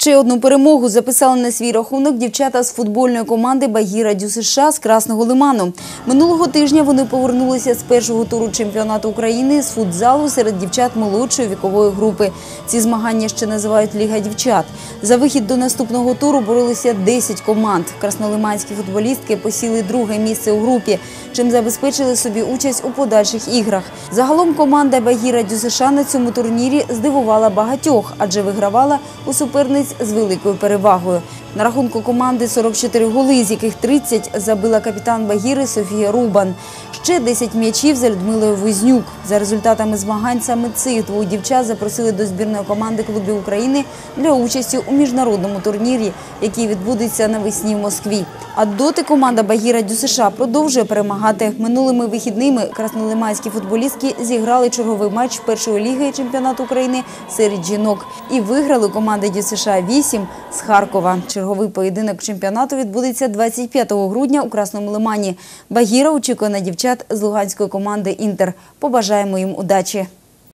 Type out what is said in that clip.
Ще одну перемогу записали на свій рахунок дівчата з футбольної команди Багіра Дю США з Красного Лиману. Минулого тижня вони повернулися з першого туру чемпіонату України з футзалу серед дівчат молодшої вікової групи. Ці змагання ще називають Ліга дівчат. За вихід до наступного туру боролися 10 команд. Краснолиманські футболістки посіли друге місце у групі, чим забезпечили собі участь у подальших іграх. Загалом команда Багіра Дю США на цьому турнірі здивувала багатьох, адже вигравала у суперниць з великою перевагою. На рахунку команди 44 голи, з яких 30 забила капітан Багіри Софія Рубан. Ще 10 м'ячів за Людмилою Вознюк. За результатами змагань саме цих двох дівчат запросили до збірної команди клубів України для участі у міжнародному турнірі, який відбудеться навесні в Москві. А доти команда Багіра Дю США продовжує перемагати. Минулими вихідними краснолиманські футболістки зіграли черговий матч першої ліги чемпіонату України серед жінок і виграли команда Дю США 8 з Харкова. Черговий поєдинок чемпіонату відбудеться 25 грудня у Красному Лимані. Багіра очікує на дівчат з луганської команди Інтер. Побажаємо їм удачі.